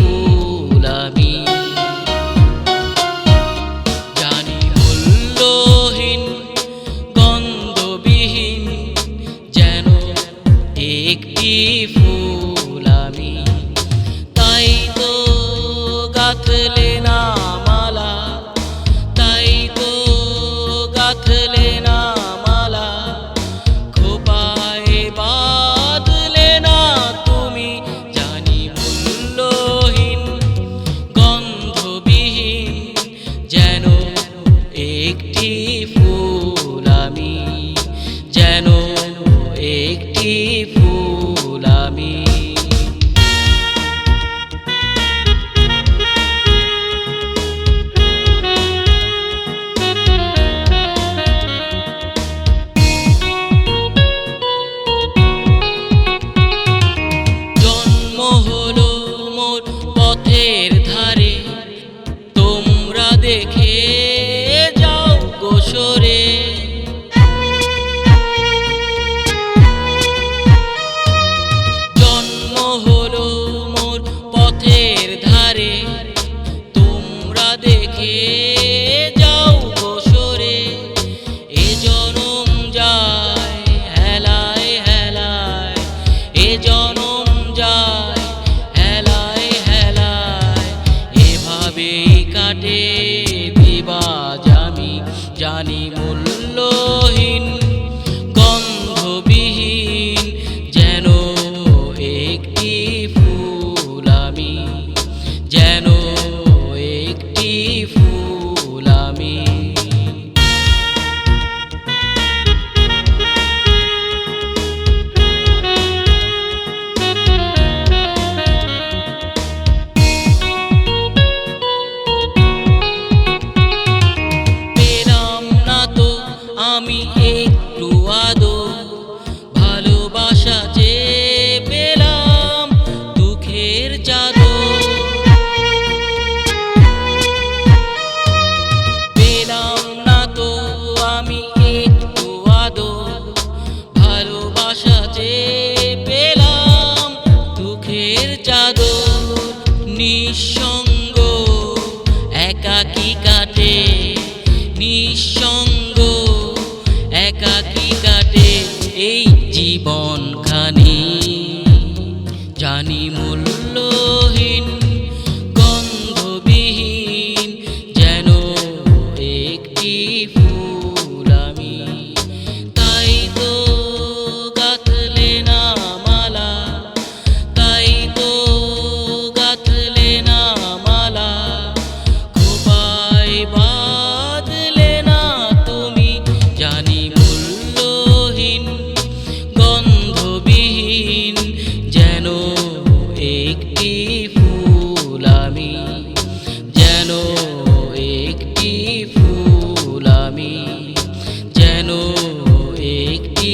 ফুল আমি। জানি মূল্যহীন গন্ধবিহীন যেন একটি hermano. আশা যে পেলাম দুঃখের চাদর নিঃসঙ্গ একাকি কাটে নিঃসঙ্গ একাকি কাটে এই জীবন আমি যেন একটি ফুল আমি যেন একটি